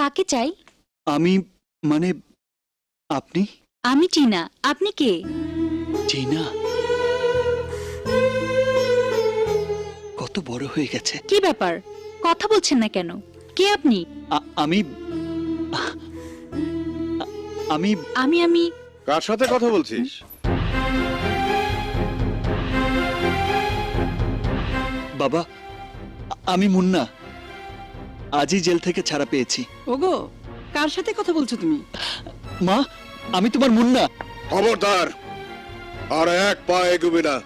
কাকে চাই? আমি মানে আপনি? আমি টিনা। আপনি কে? টিনা? কত বড় হয়ে গেছে। কি ব্যাপার? কথা বলছেন না কেন? কে আপনি? আমি আমি আমি আমি। কার সাথে কথা বলছিস? বাবা আমি মুন্না। আজই জেল থেকে ছাড়া পেয়েছি। ওগো কার সাথে কথা বলছো তুমি? মা আমি তোমার মুন্না। খবরদার আর এক পা এগুবি না।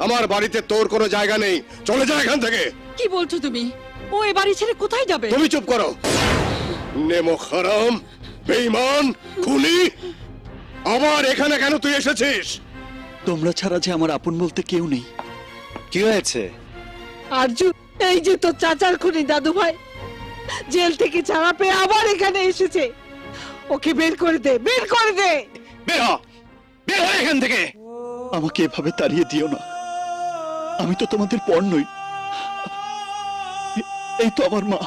আমার বাড়িতে তোর কোনো জায়গা নেই। চলে যা এখান থেকে। কি বলছো তুমি? ও এ বাড়ি ছেড়ে কোথায় যাবে? তুমি চুপ করো। নেমো খারাম বেঈমান খুনি। আবার এখানে কেন তুই এসেছিস? তোমরা ছাড়া যে আমার আপন বলতে কেউ নেই। কি হয়েছে? আরজু এই যে তোর চাচার খুনি দাদু ভাই জেল থেকে ছাড়া পেয়ে আবার এখানে এসেছে। ওকে বের করে দে বের করে দে। বের হ বের হ এখান থেকে। আমাকে এভাবে তাড়িয়ে দিও না। আমি তো তোমাদের পর নই। এই তো আমার মা।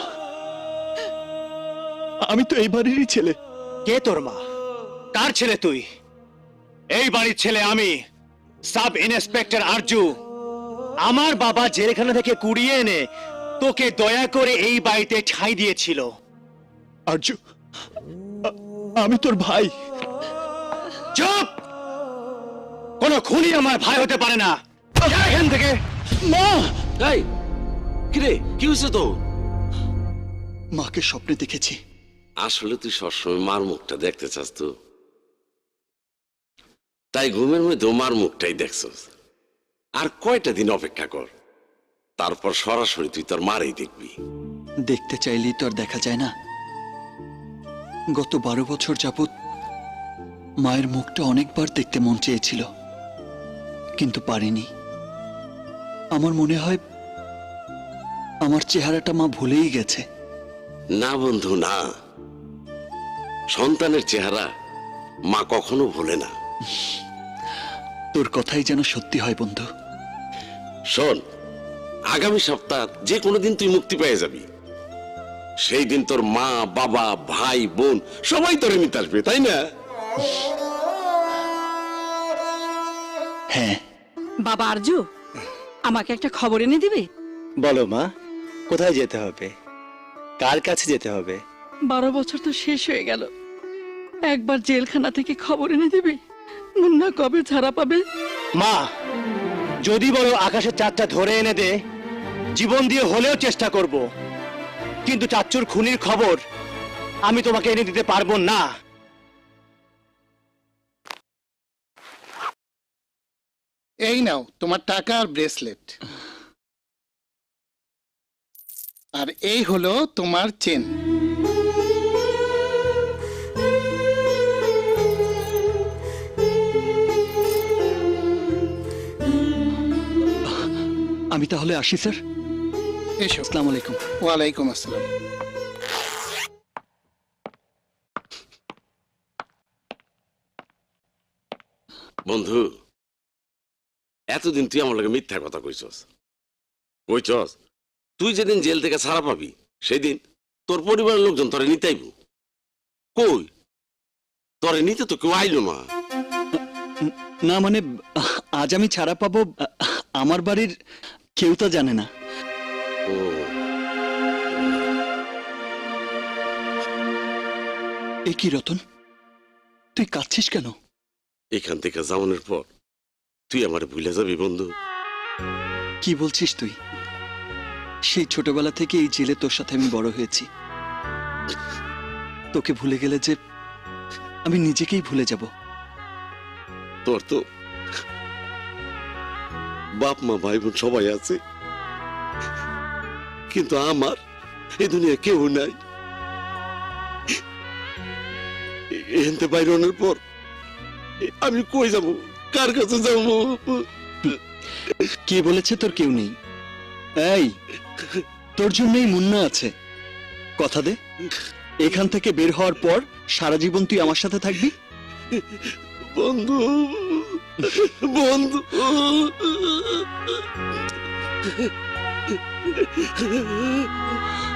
আমি তো এই বাড়িরই ছেলে। কে তোর মা? কার ছেলে তুই? এই বাড়ির ছেলে আমি সাব ইন্সপেক্টর আরজু। আমার বাবা জেলখানা থেকে কুড়িয়ে এনে তোকে দয়া করে এই বাড়িতে ঠাঁই দিয়েছিল। আর্য আমি তোর ভাই। চুপ! কোন খুনি আমার ভাই হতে পারে না। যা এখান থেকে। মা! কিরে কি হয়েছে তো মাকে স্বপ্নে দেখেছি। আসলে তুই সবসময় মার মুখটা দেখতে চাস তো। তাই ঘুমের মধ্যে মার মুখটাই দেখছস। আর কয়টা দিন অপেক্ষা কর। তারপর সরাসরি তুই তোর মারেই দেখবি। দেখতে চাইলেই তো আর দেখা যায় না। গত বারো বছর যাবৎ মায়ের মুখটা অনেকবার দেখতে মন চেয়েছিল কিন্তু পারিনি। আমার মনে হয় আমার চেহারাটা মা ভুলেই গেছে। না বন্ধু না। সন্তানের চেহারা মা কখনো ভোলে না। তোর কথাই যেন সত্যি হয় বন্ধু। শোন আগামী সপ্তাহ যে কোনো দিন তুই মুক্তি পেয়ে যাবি। সেই দিন তোর মা বাবা ভাই বোন সবাই তোর এমনিতে আসবে তাই না? হ্যাঁ। বাবা আরজু আমাকে একটা খবর এনে দিবে? বলো মা কোথায় যেতে হবে? কার কাছে যেতে হবে? বারো বছর তো শেষ হয়ে গেল। একবার জেলখানা থেকে খবর এনে দিবে? মুন্না কবে ছাড়া পাবে? মা যদি বলো আকাশের চাঁদটা ধরে এনে দে জীবন দিয়ে হলেও চেষ্টা করব। কিন্তু চাচ্চুর খুনির খবর আমি তোমাকে এনে দিতে পারব না। এই নাও তোমার টাকা আর ব্রেসলেট। আর এই হলো তোমার চেন। আমি তাহলে আসি স্যার? এসো। আসসালামু আলাইকুম। ওয়ালাইকুম আসসালাম। বন্ধু এতদিন তুই আমার লগে মিথ্যা কথা কইছস। কইছস তুই যেদিন জেল থেকে ছাড়া পাবি সেদিন তোর পরিবারের লোকজন তোরে নিতে আইব কই? তোরে নিতে তো কেউ আইলো না। না মানে আজ আমি ছাড়া পাবো আমার বাড়ির কেউ তা জানে না। এ কি রতন? তুই কাঁদছিস কেন? এখান থেকে যাওয়ানোর পর তুই আমার ভুলে যাবি বন্ধু। কি বলছিস তুই? সেই ছোটবেলা থেকে এই জেলে তোর সাথে আমি বড় হয়েছি। তোকে ভুলে গেলে যে আমি নিজেকেই ভুলে যাব। তোর তো বাপ মা ভাই বোন সবাই আছে। কিন্তু আমার এই দুনিয়া কেউ নাই। এনতে বাইরনের পর আমি কই যাব? কার কাছে যাব? কে বলেছে তোর কেউ নেই? এই তোর জন্যই মুন্না আছে। কথা দে। এখান থেকে বের হওয়ার পর সারা জীবন তুই আমার সাথে থাকবি? বন্ধু বন্ধু। 嗯嗯嗯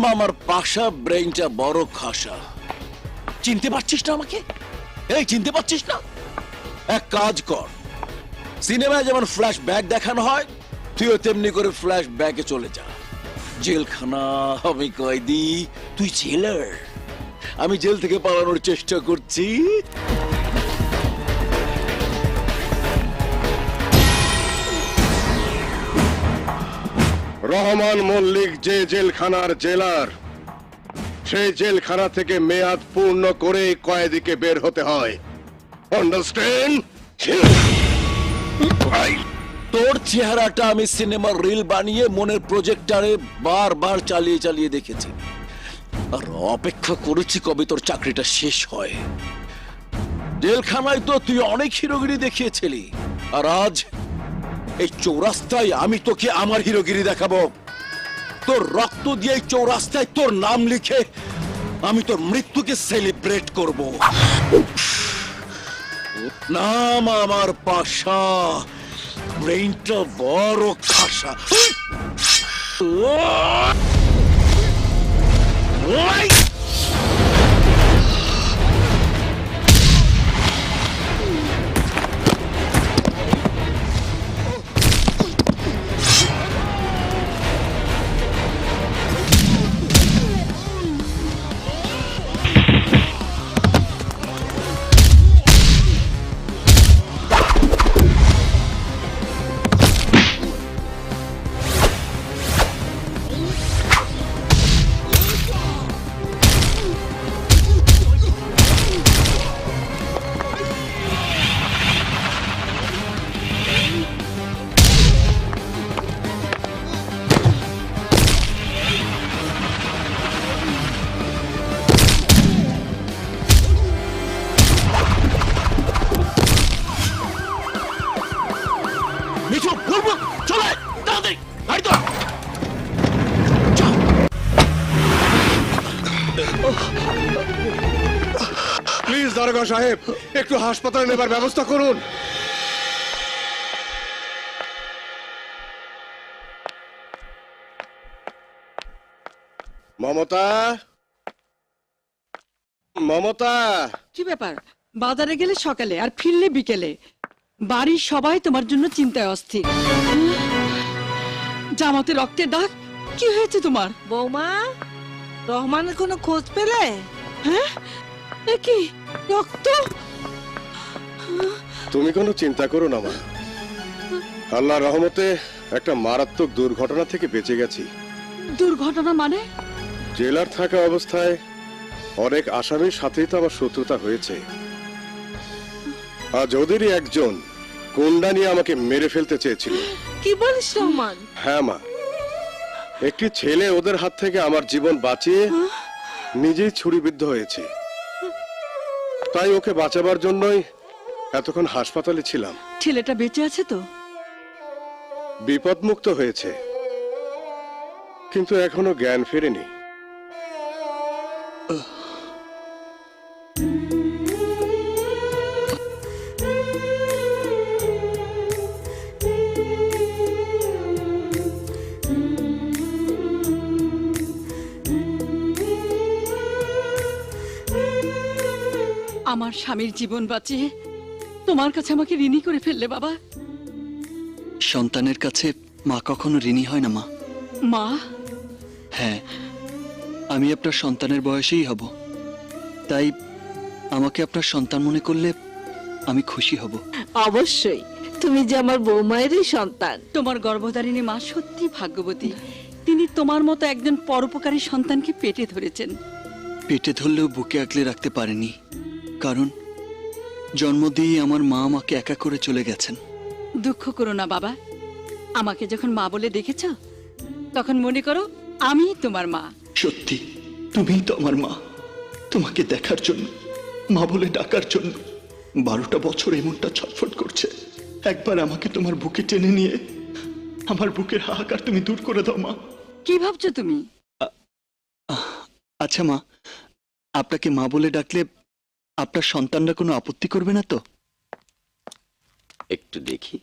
নাম আমার পাশা ব্রেইনটা বড় খাসা। চিনতে পারছিস না আমাকে? এই, চিনতে পারছিস না? এক কাজ কর। সিনেমায় যেমন ফ্ল্যাশ ব্যাক দেখানো হয়, তুইও তেমনি করে ফ্ল্যাশ ব্যাকে চলে যা। জেলখানা, আমি কয়েদি, তুই জেলার আমি জেল থেকে পালানোর চেষ্টা করছি। রহমান মল্লিক যে জেলখানার জেলার। সেই জেলখানা থেকে মেয়াদ পূর্ণ করে কয়েদিকে বের হতে হয়। তোর চেহারাটা আমি সিনেমার রিল বানিয়ে মনের প্রজেক্টারে বারবার চালিয়ে চালিয়ে দেখেছি। আর অপেক্ষা করেছি কবে তোর চাকরিটা শেষ হয়। জেলখানায় তো তুই অনেক হিরোগিরি দেখিয়েছিলি। আর আজ এই চৌরাস্তায় আমি তোকে আমার হিরোগিরি দেখাবো। তোর রক্ত দিয়ে এই চৌরাস্তায় তোর নাম লিখে আমি তোর মৃত্যুকে সেলিব্রেট করব। নাম আমার পাশা, ব্রেইনটা বড় খাসা। ওই! দারোগা সাহেব একটু হাসপাতালে নেবার ব্যবস্থা করুন। মমতা? মমতা? কি ব্যাপার? বাজারে গেলে সকালে আর ফিরলে বিকেলে? বাড়ির সবাই তোমার জন্য চিন্তায় অস্থির। জামাতে রক্তের দাগ? কি হয়েছে তোমার? বৌমা রহমানের কোনো খোঁজ পেলে? হ্যাঁ? কি? রক্ত? তুমি কোনো চিন্তা করো না মা। আল্লাহ রহমতে একটা মারাত্মক দুর্ঘটনা থেকে বেঁচে গেছি। দুর্ঘটনা মানে? জেলার থাকা অবস্থায় অনেক আসামির সাথেই তো আমার শত্রুতা হয়েছে। আজ ওদেরই একজন কুন্ডা নিয়ে আমাকে মেরে ফেলতে চেয়েছিল। কি বলিস রহমান? হ্যাঁ মা। একটি ছেলে ওদের হাত থেকে আমার জীবন বাঁচিয়ে নিজেই ছুরিবিদ্ধ হয়েছে। তাই ওকে বাঁচাবার জন্যই এতক্ষণ হাসপাতালে ছিলাম। ছেলেটা বেঁচে আছে তো? বিপদমুক্ত হয়েছে। কিন্তু এখনও জ্ঞান ফেরেনি। আমার স্বামীর জীবন বাঁচিয়ে তোমার কাছে আমাকে ঋণী করে ফেললে বাবা। সন্তানের কাছে মা কখনো ঋণী হয় না মা। মা? হ্যাঁ আমি আপনার সন্তানের বয়সেই হব। তাই আমাকে আপনার সন্তান মনে করলে আমি খুশি হব। অবশ্যই তুমি যে আমার বৌমায়েরই সন্তান। তোমার গর্ভধারিণী মা সত্যি ভাগ্যবতী। তিনি তোমার মতো একজন পরোপকারী সন্তানকে পেটে ধরেছেন। পেটে ধরলেও বুকে আগলে রাখতে পারেনি। কারণ জন্ম দিয়েই আমার মা আমাকে একা করে চলে গেছেন। দুঃখ করো না বাবা। আমাকে যখন মা বলে দেখেছ তখন মনে করো আমি তোমার মা। সত্যি তুমিই তো আমার মা। তোমাকে দেখার জন্য মা বলে ডাকার জন্য। বারোটা বছর এমনটা ছটফট করছে। একবার আমাকে তোমার বুকে টেনে নিয়ে আমার বুকের হাহাকার তুমি দূর করে দাও মা। কি ভাবছ তুমি? আচ্ছা মা আপনাকে মা বলে ডাকলে আপনার সন্তানরা কোনো আপত্তি করবে না তো? একটু দেখি।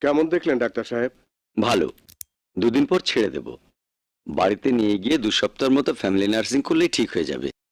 কেমন দেখলেন ডাক্তার সাহেব? ভালো। দুদিন পর ছেড়ে দেব। বাড়িতে নিয়ে গিয়ে দু সপ্তাহের মতো ফ্যামিলি নার্সিং করলেই ঠিক হয়ে যাবে।